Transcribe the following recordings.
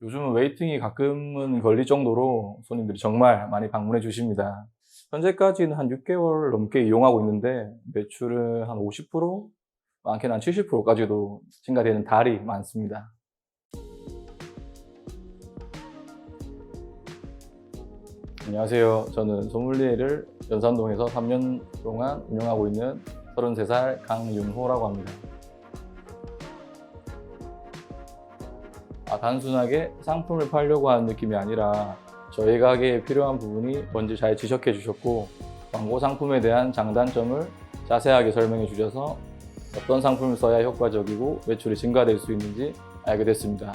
요즘은 웨이팅이 가끔은 걸릴 정도로 손님들이 정말 많이 방문해 주십니다. 현재까지는 한 6개월 넘게 이용하고 있는데 매출은 한 50%, 많게는 한 70%까지도 증가되는 달이 많습니다. 안녕하세요. 저는 소믈리에를 연산동에서 3년 동안 운영하고 있는 33살 강윤호라고 합니다. 아, 단순하게 상품을 팔려고 하는 느낌이 아니라 저희 가게에 필요한 부분이 뭔지 잘 지적해 주셨고 광고 상품에 대한 장단점을 자세하게 설명해 주셔서 어떤 상품을 써야 효과적이고 매출이 증가될 수 있는지 알게 됐습니다.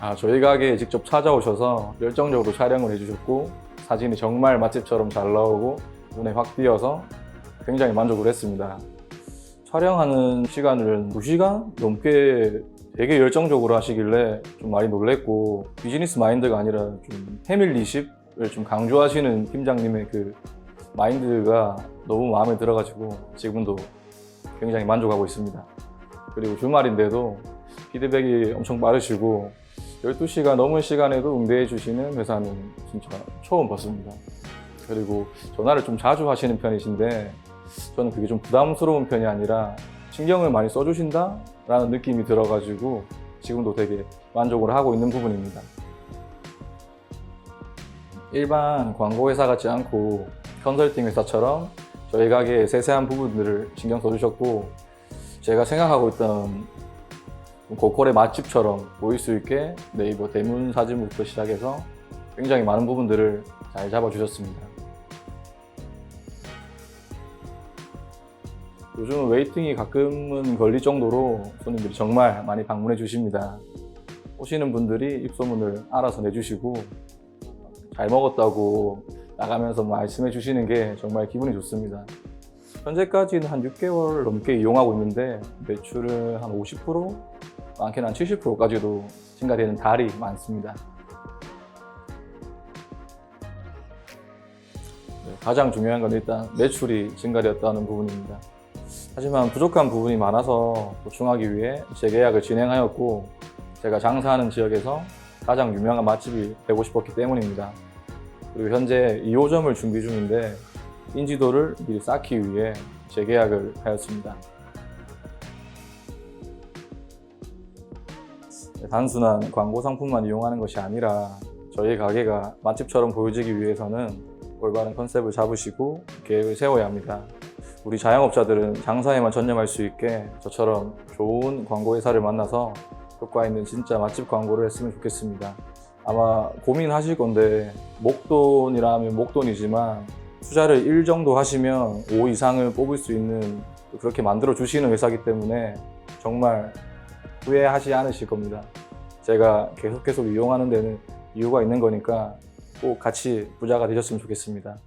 아, 저희 가게에 직접 찾아오셔서 열정적으로 촬영을 해주셨고 사진이 정말 맛집처럼 잘 나오고 눈에 확 띄어서 굉장히 만족을 했습니다. 촬영하는 시간을 2시간 넘게 되게 열정적으로 하시길래 좀 많이 놀랬고 비즈니스 마인드가 아니라 좀 패밀리십을 좀 강조하시는 팀장님의 그 마인드가 너무 마음에 들어가지고 지금도 굉장히 만족하고 있습니다. 그리고 주말인데도 피드백이 엄청 빠르시고 12시가 넘은 시간에도 응대해 주시는 회사는 진짜 처음 봤습니다. 그리고 전화를 좀 자주 하시는 편이신데 저는 그게 좀 부담스러운 편이 아니라 신경을 많이 써주신다? 라는 느낌이 들어가지고 지금도 되게 만족을 하고 있는 부분입니다. 일반 광고 회사 같지 않고 컨설팅 회사처럼 저희 가게의 세세한 부분들을 신경 써주셨고 제가 생각하고 있던 고퀄의 맛집처럼 보일 수 있게 네이버 대문 사진부터 시작해서 굉장히 많은 부분들을 잘 잡아주셨습니다. 요즘은 웨이팅이 가끔은 걸릴 정도로 손님들이 정말 많이 방문해 주십니다. 오시는 분들이 입소문을 알아서 내주시고 잘 먹었다고 나가면서 말씀해 주시는 게 정말 기분이 좋습니다. 현재까지는 한 6개월 넘게 이용하고 있는데 매출은 한 50%, 많게는 한 70%까지도 증가되는 달이 많습니다. 네, 가장 중요한 건 일단 매출이 증가되었다는 부분입니다. 하지만 부족한 부분이 많아서 보충하기 위해 재계약을 진행하였고 제가 장사하는 지역에서 가장 유명한 맛집이 되고 싶었기 때문입니다. 그리고 현재 2호점을 준비 중인데 인지도를 미리 쌓기 위해 재계약을 하였습니다. 단순한 광고 상품만 이용하는 것이 아니라 저희 가게가 맛집처럼 보여지기 위해서는 올바른 컨셉을 잡으시고 계획을 세워야 합니다. 우리 자영업자들은 장사에만 전념할 수 있게 저처럼 좋은 광고 회사를 만나서 효과 있는 진짜 맛집 광고를 했으면 좋겠습니다. 아마 고민하실 건데 목돈이라면 목돈이지만 투자를 1 정도 하시면 5 이상을 뽑을 수 있는 그렇게 만들어 주시는 회사이기 때문에 정말 후회하지 않으실 겁니다. 제가 계속 계속 이용하는 데는 이유가 있는 거니까 꼭 같이 부자가 되셨으면 좋겠습니다.